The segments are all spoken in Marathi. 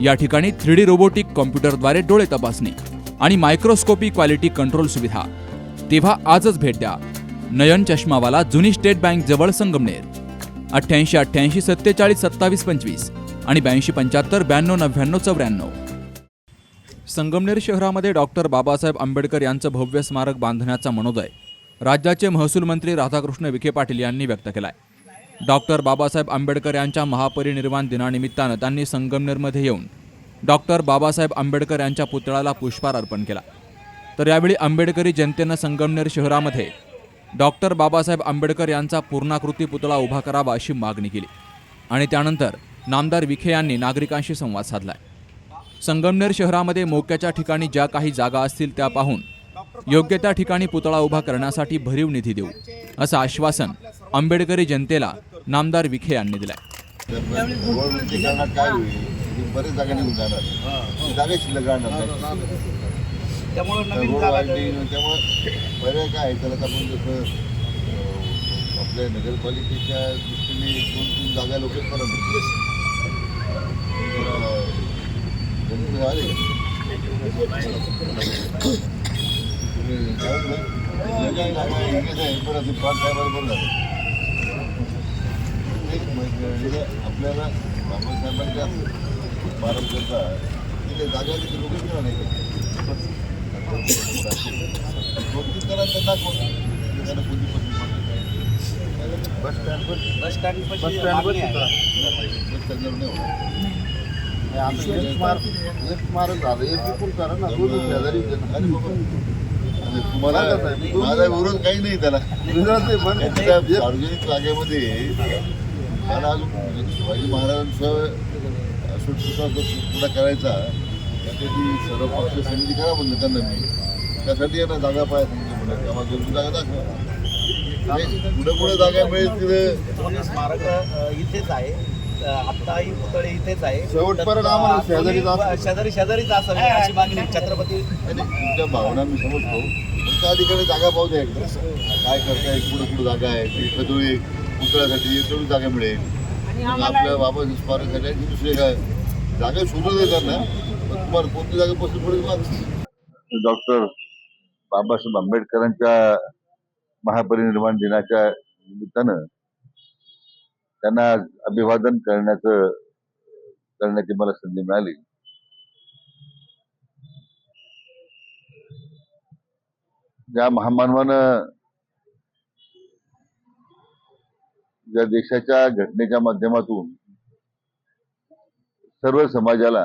या ठिकाणी थ्री डी रोबोटिक कॉम्प्युटरद्वारे डोळे तपासणी आणि मायक्रोस्कोपी क्वालिटी कंट्रोल सुविधा. तेव्हा आजच भेट द्या. नयन चष्मावाला जुनी स्टेट बँक जवळ संगमनेर. अठ्ठ्याऐंशी अठ्ठ्याऐंशी सत्तेचाळीस सत्तावीस पंचवीस आणि ब्याऐंशी पंच्याहत्तर ब्याण्णव नव्याण्णव चौऱ्याण्णव. संगमनेर शहरामध्ये डॉक्टर बाबासाहेब आंबेडकर यांचं भव्य स्मारक बांधण्याचा मनोदय राज्याचे महसूल मंत्री राधाकृष्ण विखे पाटील यांनी व्यक्त केलाय. डॉक्टर बाबासाहेब आंबेडकर यांच्या महापरिनिर्वाण दिनानिमित्तानं त्यांनी संगमनेरमध्ये येऊन डॉक्टर बाबासाहेब आंबेडकर यांच्या पुतळ्याला पुष्पहार अर्पण केला. तर यावेळी आंबेडकरी जनतेनं संगमनेर शहरामध्ये डॉक्टर बाबासाहेब आंबेडकर यांचा पूर्णाकृती पुतळा उभा करावा अशी मागणी केली. आणि त्यानंतर नामदार विखे यांनी नागरिकांशी संवाद साधलाय. संगमनेर शहरामध्ये मोक्याच्या ठिकाणी ज्या काही जागा असतील त्या पाहून योग्य त्या ठिकाणी पुतळा उभा करण्यासाठी भरीव निधी देऊ असं आश्वासन आंबेडकरी जनतेला नामदार विखे यांनी दिलंय. रोडवरतीकरणात काय होईल? की बरेच जागा निघून जाणार ती जागा शिल्लक राहणार. त्यामुळे पर्याय काय आहे? त्याला तर आपण जसं आपल्या नगरपालिकेच्या दृष्टीने एक दोन तीन जागा लोक करा जमीन झाले तुम्ही जाऊन जा. जे काही जागा आहे, इकडेच आहे, परत ते पाच साहेबांबरोबर झालं एक म्हणजे आपल्याला बाबासाहेबांच्या स्मारक करता तिथे जागा तिथे लोक किंवा नाही दोन तीन करा तर दाखवा त्यांना कोणती पद्धती बस स्टँड पण बस स्टँड बस पाशी स्टँड मागणी आहे. बस स्टँडवर नाही होणार. आता एक स्मारक एक स्मारक झालं. एक विपुल करा ना दोन शेजारी अरे बाबा. आणि तुम्हाला माझा विरोध काही नाही त्याला. त्या सार्वजनिक जागेमध्ये मला अजून शिवाजी महाराजांचं सुटसुटा पुढा करायचा त्यासाठी सर्व पक्ष समिती करा म्हणलं त्यांना मी. त्यासाठी यांना जागा पाहिजे म्हणलं तेव्हा दोन जागा दाखवा. पुढे पुढे जागा मिळेल तिथे. स्मारक इथेच आहे. आत्ताही पुतळे इथेच आहे. शेवटपर्यंत आम्हाला असं- शेजारी शेजारीच असावी अशी मागणी छत्रपती तुमच्या भावना मी समजतो. पण त्या ठिकाणी जागा पाहू द्या काय करताय पुढे पुढे जागा आहे खदोळी पुतळ्यासाठी तेवढी जागा मिळेल. आपल्या बाबा स्मारकसाठी आणि दुसरे काय जागा शोधत येतात ना पण तुम्हाला कोणती जागा पसंत पडेल डॉक्टर बाबासाहेब आंबेडकरांच्या महापरिनिर्वाण दिनाच्या निमित्तानं त्यांना अभिवादन करण्याचं करण्याची मला संधी मिळाली. ज्या महामानवानं या देशाच्या घटनेच्या माध्यमातून सर्व समाजाला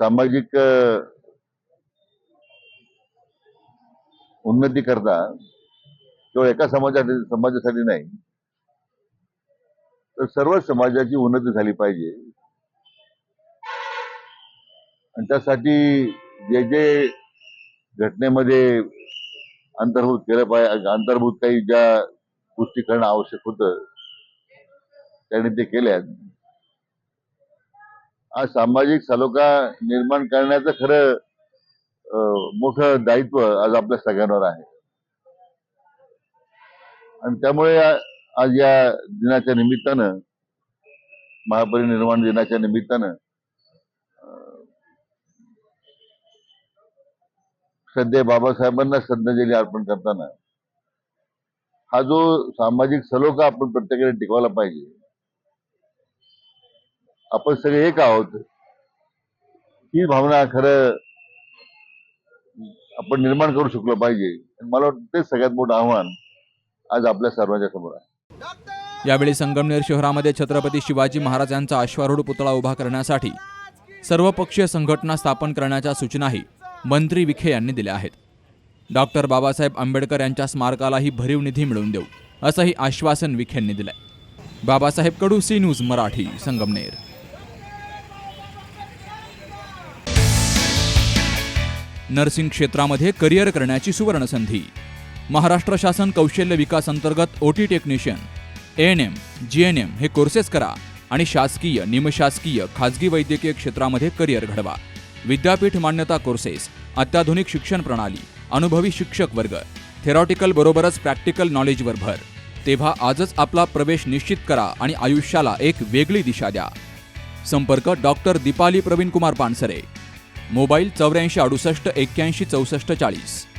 सामाजिक उन्नती करता केवळ एका समाजासाठी समाजासाठी नाही तर सर्व समाजाची उन्नती झाली पाहिजे. आणि त्यासाठी जे जे घटनेमध्ये अंतर्भूत केलं पाहिजे. अंतर्भूत काही ज्या गोष्टी करणं आवश्यक होतं त्यांनी ते केल्या आज सामाजिक सलोखा निर्माण करण्याचं खरं मोठ मोठं दायित्व आज आपल्या सगळ्यांवर आहे. आणि त्यामुळे आज या दिनाच्या निमित्तानं महापरिनिर्वाण दिनाच्या निमित्तानं श्रद्धे बाबासाहेबांना श्रद्धांजली अर्पण करताना हा जो सामाजिक सलोखा आपण प्रत्येकाने टिकवायला पाहिजे आपण सगळे एक आहोत ही भावना खरं आपण निर्माण करू शकलो पाहिजे. मला वाटतं ते सगळ्यात मोठं आव्हान आज आपल्या सर्वांच्या समोर आहे. यावेळी संगमनेर शहरामध्ये छत्रपती शिवाजी महाराज यांचा अश्वारूढ पुतळा उभा करण्यासाठी सर्वपक्षीय संघटना स्थापन करण्याच्या सूचनाही मंत्री विखे यांनी दिल्या आहेत. डॉक्टर बाबासाहेब आंबेडकर यांच्या स्मारकालाही भरीव निधी मिळवून देऊ असंही आश्वासन विखेंनी दिलं आहे Babasaheb Kadu C news Marathi Sangamner. Nursing क्षेत्रामध्ये करिअर करण्याची सुवर्णसंधी. महाराष्ट्र शासन कौशल्य विकास अंतर्गत O T technician N M G N M हे कोर्सेस करा आणि शासकीय निमशासकीय खाजगी वैद्यकीय क्षेत्रामध्ये करिअर घडवा. विद्यापीठ मान्यता कोर्सेस अत्याधुनिक शिक्षण प्रणाली अनुभवी शिक्षक वर्ग थेरॉटिकल बरोबरच प्रॅक्टिकल नॉलेजवर भर. तेव्हा आजच आपला प्रवेश निश्चित करा आणि आयुष्याला एक वेगळी दिशा द्या. संपर्क डॉक्टर दीपाली प्रवीण कुमार पानसरे. मोबाईल चौऱ्याऐंशी अडुसष्ट एक्क्याऐंशी चौसष्ट चाळीस.